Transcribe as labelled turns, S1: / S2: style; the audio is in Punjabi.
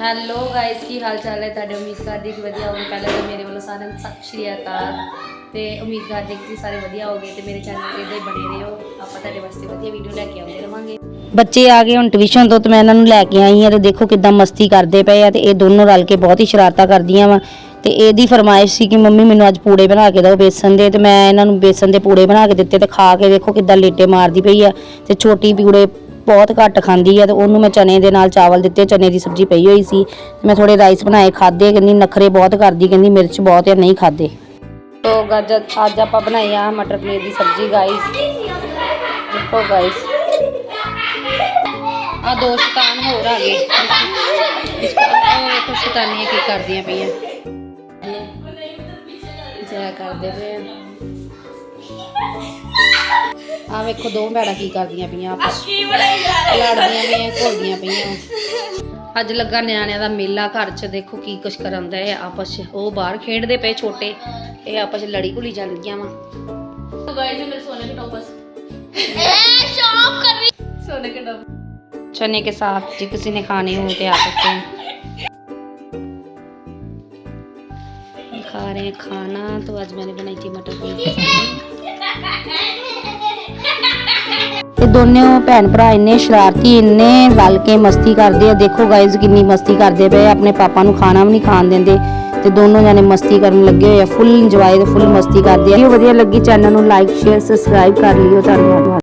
S1: ਹੈਲੋ ਗਾਇਸ ਕੀ ਹਾਲ ਚਾਲ ਹੈ? ਤੁਹਾਡੇ ਉਮੀਦ ਕਰਦੀ ਕਿ ਵਧੀਆ ਹੋਵੇ ਪਹਿਲਾਂ ਤਾਂ ਮੇਰੇ ਵੱਲੋਂ ਸਾਰਿਆਂ ਨੂੰ ਸਤਿ ਸ਼੍ਰੀ ਅਕਾਲ। ਤੇ ਉਮੀਦ ਕਰਦੇ ਕਿ ਸਾਰੇ ਵਧੀਆ ਹੋਗੇ ਤੇ ਮੇਰੇ ਚੈਨਲ ਤੇ ਇਦਾਂ ਹੀ ਬਣੇ ਰਹੋ। ਆਪਾਂ ਤੁਹਾਡੇ ਵਾਸਤੇ ਵਧੀਆ ਵੀਡੀਓ ਲੈ ਕੇ ਆਉਂਦੇ ਰਵਾਂਗੇ।
S2: ਬੱਚੇ ਆ ਗਏ ਹੁਣ ਟਿਊਸ਼ਨ ਤੋਂ ਤੇ ਮੈਂ ਇਹਨਾਂ ਨੂੰ ਲੈ ਕੇ ਆਈ ਆ ਤੇ ਦੇਖੋ ਕਿਦਾਂ ਮਸਤੀ ਕਰਦੇ ਪਏ ਆ ਤੇ ਇਹ ਦੋਨੋਂ ਰਲ ਕੇ ਬਹੁਤ ਹੀ ਸ਼ਰਾਰਤਾਂ ਕਰਦੀਆਂ ਵਾ। ਤੇ ਇਹਦੀ ਫਰਮਾਇਸ਼ ਸੀ ਕਿ ਮੰਮੀ ਮੈਨੂੰ ਅੱਜ ਪੂੜੇ ਬਣਾ ਕੇ ਦਿਓ ਬੇਸਨ ਦੇ ਤੇ ਮੈਂ ਇਹਨਾਂ ਨੂੰ ਬੇਸਨ ਦੇ ਪੂੜੇ ਬਣਾ ਕੇ ਦਿੱਤੇ ਤੇ ਖਾ ਕੇ ਦੇਖੋ ਕਿਦਾਂ ਲੇਟੇ ਮਾਰਦੀ ਪਈ ਆ। ਤੇ ਛੋਟੀ ਪੂੜੇ ਬਹੁਤ ਘੱਟ ਖਾਂਦੀ ਹੈ ਤੇ ਉਹਨੂੰ ਮੈਂ ਚਨੇ ਦੇ ਨਾਲ ਚਾਵਲ ਦਿੱਤੇ, ਚਨੇ ਦੀ ਸਬਜ਼ੀ ਪਈ ਹੋਈ ਸੀ। ਮੈਂ ਥੋੜੇ ਰਾਈਸ ਬਣਾਏ ਖਾਦੇ ਕਹਿੰਦੀ ਨਖਰੇ ਬਹੁਤ ਕਰਦੀ, ਕਹਿੰਦੀ ਮਿਰਚ ਬਹੁਤ ਆ, ਨਹੀਂ ਖਾਦੇ ਤੋ ਗੱਜ, ਅੱਜ ਆਪਾਂ ਬਣਾਈ ਆ ਮਟਰ ਪਨੀਰ ਦੀ ਸਬਜ਼ੀ ਗਾਈਸ ਦੇਖੋ ਗਾਈਸ ਆ ਦੋ ਸ਼ਤਾਨ ਹੋਰ ਆ ਗਏ। ਉਹ ਸ਼ਤਾਨੀਆਂ ਕੀ ਕਰਦੀਆਂ ਪਈਆਂ। ਜੈ ਕਰਦੇ ਪਏ ਆ ਆਹ ਵੇਖੋ ਦੋ ਭੈਣਾਂ ਕੀ ਕਰਦੀਆਂ ਪਈਆਂ ਆਪਸ ਲੜਦੀਆਂ ਪਈਆਂ ਘੁਲਦੀਆਂ ਪਈਆਂ ਅੱਜ ਲੱਗਾ ਨਿਆਣਿਆਂ ਦਾ ਮੇਲਾ ਘਰ 'ਚ ਦੇਖੋ ਕੀ ਕੁਛ ਕਰਨ ਦਾ ਹੈ ਆਪਸ 'ਚ ਉਹ ਬਾਹਰ ਖੇਡਦੇ ਪਏ ਛੋਟੇ ਇਹ ਆਪਸ 'ਚ ਲੜੀ ਘੁਲੀ ਜਾਂਦੀਆਂ ਵਾ
S1: तो गाइस ये मेरे सोने के टॉपर्स ए शॉप कर रही सोने के टॉपर
S2: चने के साथ जो किसी ने खाने हो तो आ सकते हैं खा रहे हैं खाना तो आज मैंने बनाई थी मटर पनीर ਤੇ ਦੋਨੋਂ ਭੈਣ ਭਰਾ ਇੰਨੇ ਸ਼ਰਾਰਤੀ, ਇੰਨੇ ਰਲ ਕੇ ਮਸਤੀ ਕਰਦੇ ਆ। ਦੇਖੋ ਗਾਇਜ਼ ਕਿੰਨੀ ਮਸਤੀ ਕਰਦੇ ਪਏ ਆਪਣੇ ਪਾਪਾ ਨੂੰ ਖਾਣਾ ਵੀ ਨਹੀਂ ਖਾਣ ਦਿੰਦੇ ਤੇ ਦੋਨੋਂ ਜਾਨੇ ਮਸਤੀ ਕਰਨ ਲੱਗੇ ਹੋਏ ਆ। ਫੁੱਲ ਇੰਜੋਏ ਤੇ ਫੁੱਲ ਮਸਤੀ ਕਰਦੇ ਆ। ਵੀਡੀਓ ਵਧੀਆ ਲੱਗੀ ਚੈਨਲ ਨੂੰ ਲਾਈਕ ਸ਼ੇਅਰ ਸਬਸਕ੍ਰਾਈਬ ਕਰ ਲਿਓ। ਧੰਨਵਾਦ।